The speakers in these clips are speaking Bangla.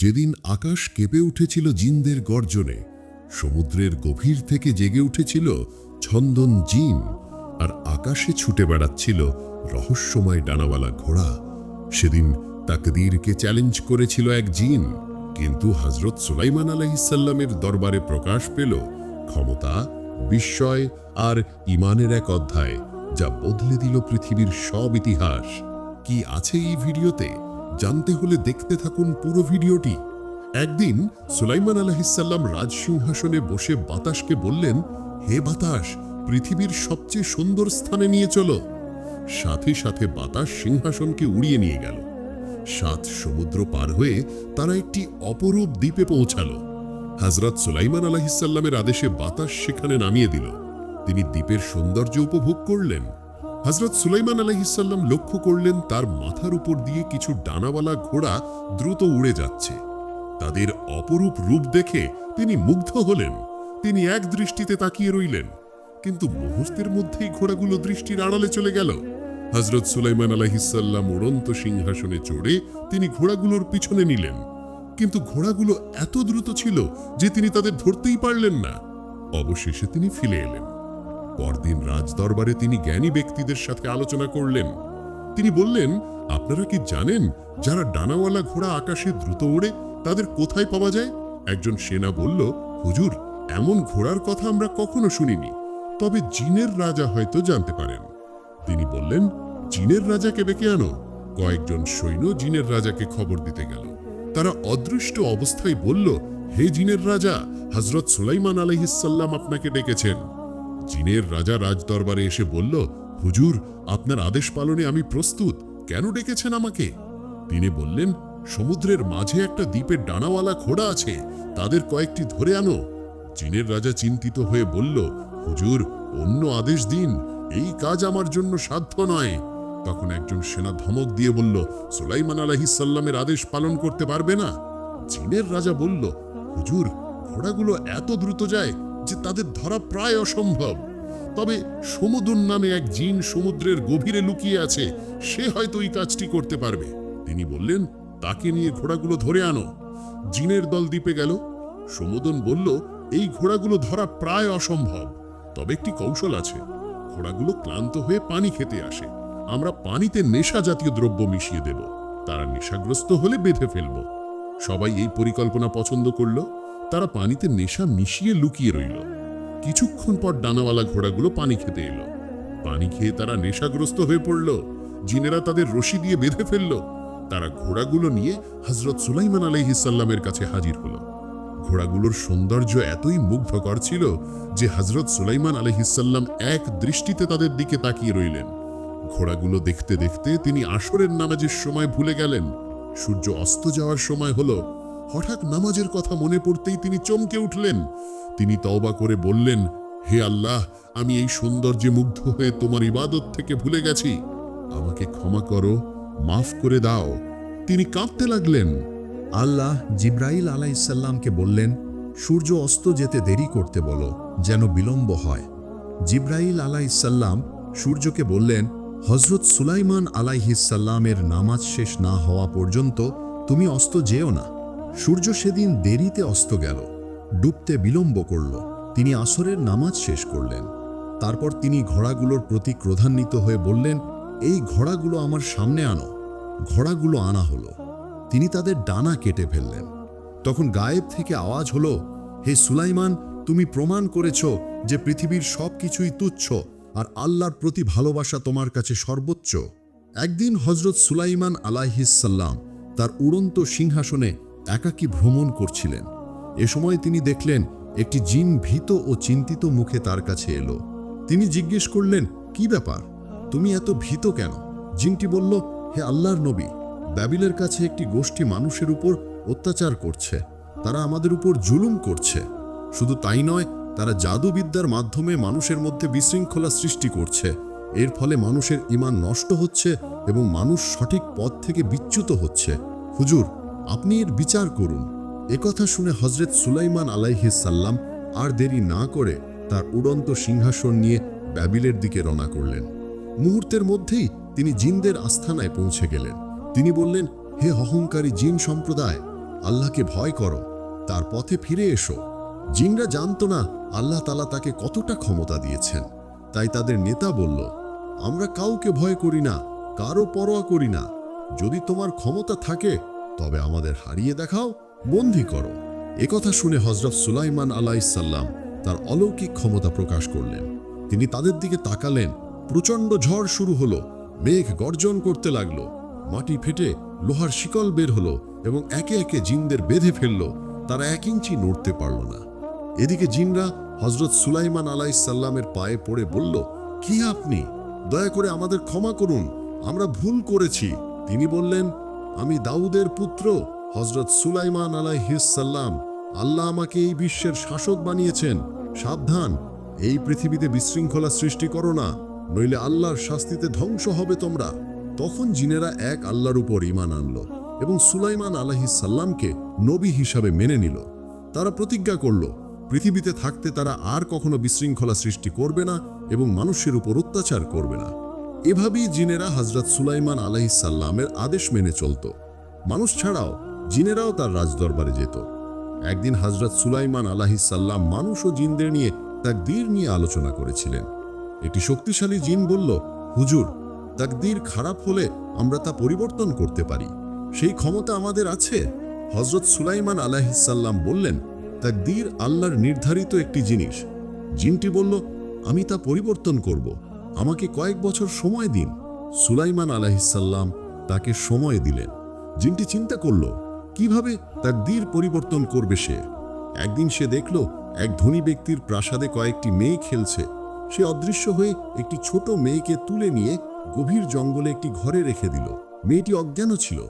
যেদিন আকাশ কেঁপে উঠেছিল জিনদের গর্জনে, সমুদ্রের গভীর থেকে জেগে উঠেছিল ছন্দন জিন, আর আকাশে ছুটে বেড়াচ্ছিল রহস্যময় ডানাওয়ালা ঘোড়া। সেদিন তাকদীরকে চ্যালেঞ্জ করেছিল এক জিন, কিন্তু হজরত সুলাইমান আলাইসাল্লামের দরবারে প্রকাশ পেল ক্ষমতা, বিস্ময় আর ইমানের এক অধ্যায়, যা বদলে দিল পৃথিবীর সব ইতিহাস। কি আছে এই ভিডিওতে? জানতে হলে দেখতে থাকুন পুরো ভিডিওটি। একদিন সুলাইমান আলাহিসাল্লাম রাজসিংহাসনে বসে বাতাসকে বললেন, হে বাতাস, পৃথিবীর সবচেয়ে সুন্দর স্থানে নিয়ে চলো। সাথে সাথে বাতাস সিংহাসনকে উড়িয়ে নিয়ে গেল। সাত সমুদ্র পার হয়ে তারা একটি অপরূপ দ্বীপে পৌঁছালো। হজরত সুলাইমান আলাহিসাল্লামের আদেশে বাতাস সেখানে নামিয়ে দিল। তিনি দ্বীপের সৌন্দর্য উপভোগ করলেন। হজরত সুলাইমান আলাইহিসাল্লাম লক্ষ্য করলেন তার মাথার উপর দিয়ে কিছু ডানাওয়ালা ঘোড়া দ্রুত উড়ে যাচ্ছে। তাদের অপরূপ রূপ দেখে তিনি মুগ্ধ হলেন। তিনি এক দৃষ্টিতে তাকিয়ে রইলেন, কিন্তু মুহূর্তের মধ্যেই ঘোড়াগুলো দৃষ্টির আড়ালে চলে গেল। হজরত সুলাইমান আলাইহিসাল্লাম উড়ন্ত সিংহাসনে চড়ে তিনি ঘোড়াগুলোর পিছনে নিলেন। কিন্তু ঘোড়াগুলো এত দ্রুত ছিল যে তিনি তাদের ধরতেই পারলেন না। অবশেষে তিনি ফিরে এলেন। পরদিন রাজদরবারে তিনি জ্ঞানী ব্যক্তিদের সাথে আলোচনা করলেন। তিনি বললেন, আপনারা কি জানেন যারা ডানাওয়ালা ঘোড়া আকাশে দ্রুত ওড়ে, তাদের কোথায় পাওয়া যায়? একজন সেনা বলল, হুজুর, এমন ঘোড়ার কথা আমরা কখনো শুনিনি, তবে জিনের রাজা হয়তো জানতে পারেন। তিনি বললেন, জিনের রাজাকে ডেকে আনো। কয়েকজন সৈন্য জিনের রাজাকে খবর দিতে গেল। তারা অদৃষ্ট অবস্থায় বলল, হে জিনের রাজা হজরত সুলাইমান আলহিসাল্লাম আপনাকে ডেকেছেন। জিনের রাজা রাজদরবারে এসে বলল, হুজুর, আপনার আদেশ পালনে আমি প্রস্তুত। কেন ডেকেছেন আমাকে? তিনি বললেন, সমুদ্রের মাঝে একটা দ্বীপের ডানাওয়ালা ঘোড়া আছে, তাদের কয়েকটি ধরে আনো। জিনের রাজা চিন্তিত হয়ে বলল, হুজুর, অন্য আদেশ দিন, এই কাজ আমার জন্য সাধ্য নয়। তখন একজন সেনা ধমক দিয়ে বলল, সুলাইমান আলাহিসাল্লামের আদেশ পালন করতে পারবে না? জিনের রাজা বলল, হুজুর, ঘোড়াগুলো এত দ্রুত যায় যে তাদের ধরা প্রায় অসম্ভব। তবে সমুদুন নামে এক জিন সমুদ্রের গভীরে লুকিয়ে আছে, সে হয়তো এই কাজটি করতে পারবে। তিনি বললেন, তাকে নিয়ে ঘোড়াগুলো ধরে আনো। জিনের দল দ্বীপে গেল। সমুদন বলল, এই ঘোড়াগুলো ধরা প্রায় অসম্ভব। তবে একটি কৌশল আছে। ঘোড়াগুলো ক্লান্ত হয়ে পানি খেতে আসে। আমরা পানিতে নেশা জাতীয় দ্রব্য মিশিয়ে দেব। তারা নেশাগ্রস্ত হলে বেঁধে ফেলব। সবাই এই পরিকল্পনা পছন্দ করল। তারা পানিতে নেশা মিশিয়ে লুকিয়ে রইল। কিছুক্ষণ পর ডানাওয়ালা ঘোড়াগুলো পানি খেতে এলো। পানি খেয়ে তারা নেশাগ্রস্ত হয়ে পড়ল। জিনেরা তাদের রশি দিয়ে বেঁধে ফেলল। তারা ঘোড়াগুলো নিয়ে হজরত সুলাইমান আলহিসাল্লামের কাছে হাজির হলো। ঘোড়াগুলোর সৌন্দর্য এতই মুগ্ধকর ছিল যে হজরত সুলাইমান আলহিসাল্লাম এক দৃষ্টিতে তাদের দিকে তাকিয়ে রইলেন। ঘোড়াগুলো দেখতে দেখতে তিনি আসরের নামাজের সময় ভুলে গেলেন। সূর্য অস্ত যাওয়ার সময় হলো হঠাৎ নামাজের কথা মনে পড়তেই তিনি চমকে উঠলেন। তিনি তওবা করে বললেন, হে আল্লাহ, আমি এই সৌন্দর্যে মুগ্ধ হয়ে তোমার ইবাদত থেকে ভুলে গেছি। আমাকে ক্ষমা করো, মাফ করে দাও। তিনি কাঁদতে লাগলেন। আল্লাহ জিব্রাইল আলাইসাল্লামকে বললেন, সূর্য অস্ত যেতে দেরি করতে বলো, যেন বিলম্ব হয়। জিব্রাইল আলাইসাল্লাম সূর্যকে বললেন হজরত সুলাইমান আলাইহিসাল্লামের নামাজ শেষ না হওয়া পর্যন্ত তুমি অস্ত যেও না। সূর্য সেদিন দেরিতে অস্ত গেল, ডুবতে বিলম্ব করল। তিনি আসরের নামাজ শেষ করলেন। তারপর তিনি ঘোড়াগুলোর প্রতি ক্রোধান্বিত হয়ে বললেন, এই ঘোড়াগুলো আমার সামনে আনো। ঘোড়াগুলো আনা হলো। তিনি তাদের ডানা কেটে ফেললেন। তখন গায়েব থেকে আওয়াজ হলো, হে সুলাইমান, তুমি প্রমাণ করেছ যে পৃথিবীর সব কিছুই তুচ্ছ আর আল্লাহর প্রতি ভালোবাসা তোমার কাছে সর্বোচ্চ। একদিন হজরত সুলাইমান আলাইহিসাল্লাম তার উড়ন্ত সিংহাসনে একাকী ভ্রমণ করছিলেন। এ সময় তিনি দেখলেন, একটি জিন ভীত ও চিন্তিত মুখে তার কাছে এলো। তিনি জিজ্ঞেস করলেন, কি ব্যাপার? তুমি এত ভীত কেন? জিনটি বলল, হে আল্লাহর নবী, ব্যাবিলের কাছে একটি গোষ্ঠী মানুষের উপর অত্যাচার করছে। তারা আমাদের উপর জুলুম করছে। শুধু তাই নয়, তারা জাদুবিদ্যার মাধ্যমে মানুষের মধ্যে বিশৃঙ্খলা সৃষ্টি করছে। এর ফলে মানুষের ইমান নষ্ট হচ্ছে এবং মানুষ সঠিক পথ থেকে বিচ্যুত হচ্ছে। হুজুর আপনি এর বিচার করুন। একথা শুনে হজরত সুলাইমান আলাইহিসাল্লাম আর দেরি না করে তার উড়ন্ত সিংহাসন নিয়ে ব্যাবিলের দিকে রওনা করলেন। মুহূর্তের মধ্যেই তিনি জিনদের আস্থানায় পৌঁছে গেলেন। তিনি বললেন, হে অহংকারী জিন সম্প্রদায়, আল্লাহকে ভয় করো, তার পথে ফিরে এসো। জিনরা জানতো না আল্লাহ তালা তাকে কতটা ক্ষমতা দিয়েছেন। তাই তাদের নেতা বলল, আমরা কাউকে ভয় করি না, কারও পরোয়া করি না। যদি তোমার ক্ষমতা থাকে তবে আমাদের হারিয়ে দেখাও, বন্দি করো। একথা শুনে হজরত সুলাইমান আলাইসাল্লাম তার অলৌকিক ক্ষমতা প্রকাশ করলেন। তিনি তাদের দিকে তাকালেন, প্রচণ্ড ঝড় শুরু হলো, মেঘ গর্জন করতে লাগল, মাটি ফেটে লোহার শিকল বের হলো এবং একে একে জিনদের বেঁধে ফেলল, তারা এক ইঞ্চি নড়তে পারল না। এদিকে জিনরা হজরত সুলাইমান আলাইসাল্লামের পায়ে পড়ে বলল, কি আপনি? দয়া করে আমাদের ক্ষমা করুন, আমরা ভুল করেছি। তিনি বললেন আমি দাউদের পুত্র হজরত সুলাইমান আলাইহিসাল্লাম আল্লাহ আমাকে এই বিশ্বের শাসক বানিয়েছেন। সাবধান, এই পৃথিবীতে বিশৃঙ্খলা সৃষ্টি করো না, নইলে আল্লাহর শাস্তিতে ধ্বংস হবে তোমরা। তখন জিনেরা এক আল্লাহর উপর ইমান আনলো এবং সুলাইমান আলাহিসাল্লামকে নবী হিসাবে মেনে নিল। তারা প্রতিজ্ঞা করল, পৃথিবীতে থাকতে তারা আর কখনো বিশৃঙ্খলা সৃষ্টি করবে না এবং মানুষের উপর অত্যাচার করবে না। এভাবেই জিনেরা হজরত সুলাইমান আলাহিসাল্লামের আদেশ মেনে চলত। মানুষ ছাড়াও জিনেরাও তার রাজদরবারে যেত। একদিন হজরত সুলাইমান আলাহিসাল্লাম মানুষ ও জিনদের নিয়ে তাকদীর নিয়ে আলোচনা করেছিলেন। একটি শক্তিশালী জিন বলল, হুজুর, তাকদীর খারাপ হলে আমরা তা পরিবর্তন করতে পারি। সেই ক্ষমতা আমাদের আছে? হজরত সুলাইমান আলাহিসাল্লাম বললেন, তাকদীর আল্লাহর নির্ধারিত একটি জিনিস। জিনটি বলল, আমি তা পরিবর্তন করব। আমাকে কয়েক বছর সময় দিন। সুলাইমান আলাহিসাল্লাম তাকে সময় দিলেন। জিনটি চিন্তা করল, কীভাবে তাকদীর পরিবর্তন করবে সে? একদিন সে দেখল, এক ধনী ব্যক্তির প্রাসাদে কয়েকটি মেয়ে খেলছে। সে অদৃশ্য হয়ে একটি ছোট মেয়েকে তুলে নিয়ে গভীর জঙ্গলে একটি ঘরে রেখে দিল। মেয়েটি অজ্ঞানও ছিল।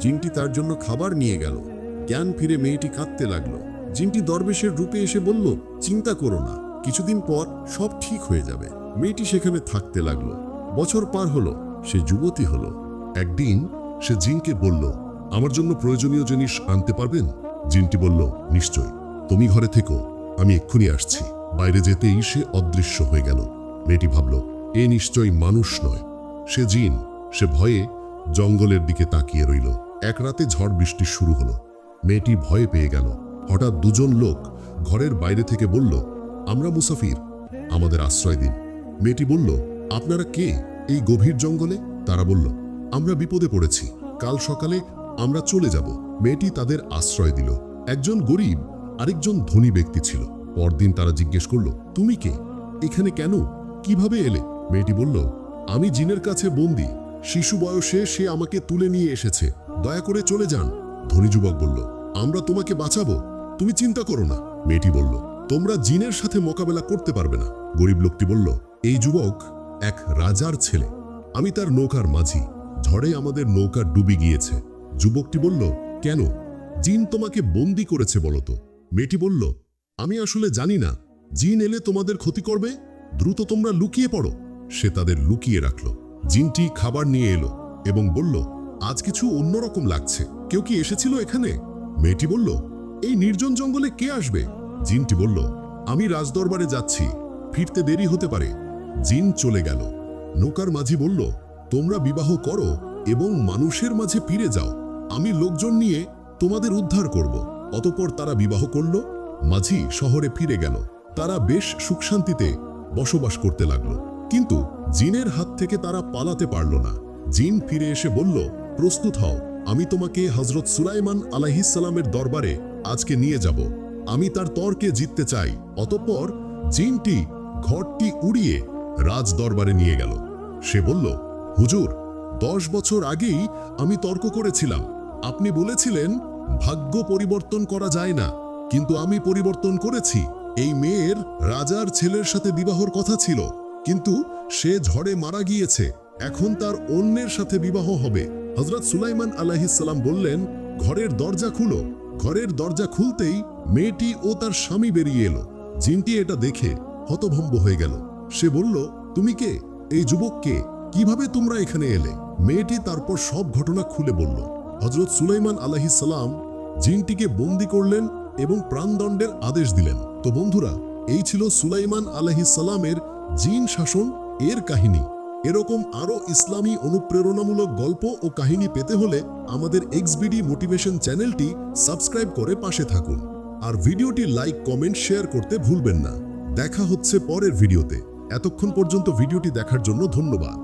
জিনটি তার জন্য খাবার নিয়ে গেল। জ্ঞান ফিরে মেয়েটি কাঁদতে লাগল। জিনটি দরবেশের রূপে এসে বলল, চিন্তা করো না, কিছুদিন পর সব ঠিক হয়ে যাবে। মেয়েটি সেখানে থাকতে লাগল। বছর পার হলো, সে যুবতী হলো। একদিন সে জিনকে বলল, আমার জন্য প্রয়োজনীয় জিনিস আনতে পারবেন? জিনটি বলল, নিশ্চয়। তুমি ঘরে থেকো, আমি এক্ষুনি আসছি। বাইরে যেতেই সে অদৃশ্য হয়ে গেল। মেয়েটি ভাবল, এ নিশ্চয়ই মানুষ নয়। সে জিন, সে ভয়ে জঙ্গলের দিকে তাকিয়ে রইল। এক রাতে ঝড় বৃষ্টি শুরু হলো। মেয়েটি ভয়ে পেয়ে গেল। হঠাৎ দুজন লোক ঘরের বাইরে থেকে বলল, আমরা মুসাফির। আমাদের আশ্রয় দিন। মেয়েটি বলল, আপনারা কে? এই গভীর জঙ্গলে? তারা বলল, আমরা বিপদে পড়েছি। কাল সকালে আমরা চলে যাব। মেয়েটি তাদের আশ্রয় দিল। একজন গরিব, আরেকজন ধনী ব্যক্তি ছিল। পরদিন তারা জিজ্ঞেস করল, তুমি কে? এখানে কেন? কীভাবে এলে? মেয়েটি বলল, আমি জিনের কাছে বন্দি। শিশু বয়সে সে আমাকে তুলে নিয়ে এসেছে। দয়া করে চলে যান। ধনী যুবক বলল, আমরা তোমাকে বাঁচাবো। তুমি চিন্তা করো না। মেয়েটি বলল, তোমরা জিনের সাথে মোকাবেলা করতে পারবে না। গরিব লোকটি বলল এই যুবক এক রাজার ছেলে। আমি তার নৌকার মাঝি। ঝড়ে আমাদের নৌকা ডুবে গিয়েছে। যুবকটি বলল, কেন? জিন তোমাকে বন্দি করেছে বলতো। মেয়েটি বলল, আমি আসলে জানি না। জিন এলে তোমাদের ক্ষতি করবে? দ্রুত তোমরা লুকিয়ে পড়ো। সে তাদের লুকিয়ে রাখল। জিনটি খাবার নিয়ে এলো এবং বলল, আজ কিছু অন্যরকম লাগছে। কেউ কি এসেছিল এখানে? মেয়েটি বলল, এই নির্জন জঙ্গলে কে আসবে? জিনটি বলল, আমি রাজদরবারে যাচ্ছি। ফিরতে দেরি হতে পারে। জিন চলে গেল। নৌকার মাঝি বলল, তোমরা বিবাহ করো এবং মানুষের মাঝে ফিরে যাও। আমি লোকজন নিয়ে তোমাদের উদ্ধার করব। অতপর তারা বিবাহ করল। মাঝি শহরে ফিরে গেল। তারা বেশ সুখ শান্তিতে বসবাস করতে লাগল। কিন্তু জিনের হাত থেকে তারা পালাতে পারল না। জিন ফিরে এসে বলল, প্রস্তুত হও, আমি তোমাকে হজরত সুলাইমান আলাহিসাল্লামের দরবারে আজকে নিয়ে যাব। আমি তার তর্কে জিততে চাই। অতঃপর জিনটি ঘরটি উড়িয়ে রাজ দরবারে নিয়ে গেল। সে বলল, হুজুর, দশ বছর আগেই আমি তর্ক করেছিলাম। আপনি বলেছিলেন, ভাগ্য পরিবর্তন করা যায় না। কিন্তু আমি পরিবর্তন করেছি। এই মেয়ের রাজার ছেলের সাথে বিবাহর কথা ছিল। কিন্তু সে ঝড়ে মারা গিয়েছে। এখন তার অন্যের সাথে বিবাহ হবে। হজরত সুলাইমান আলাহিসাল্লাম বললেন, ঘরের দরজা খুলো। ঘরের দরজা খুলতেই মেয়েটি ও তার স্বামী বেরিয়ে এলো। জিনটি এটা দেখে হতভম্ব হয়ে গেল। সে বলল, তুমি কে? এই যুবক কে? কীভাবে তোমরা এখানে এলে? মেয়েটি তারপর সব ঘটনা খুলে বলল হজরত সুলাইমান আলাহিসাল্লাম জিনটিকে বন্দি করলেন এবং প্রাণদণ্ডের আদেশ দিলেন। তো বন্ধুরা, এই ছিল সুলাইমান আলাহিসাল্লামের জিন শাসন, এর কাহিনী। এরকম আরও ইসলামী অনুপ্রেরণামূলক গল্প ও কাহিনী পেতে হলে আমাদের এক্সবিডি মোটিভেশন চ্যানেলটি সাবস্ক্রাইব করে পাশে থাকুন। আর ভিডিওটি লাইক, কমেন্ট, শেয়ার করতে ভুলবেন না। দেখা হচ্ছে পরের ভিডিওতে। এতক্ষণ পর্যন্ত ভিডিওটি দেখার জন্য ধন্যবাদ।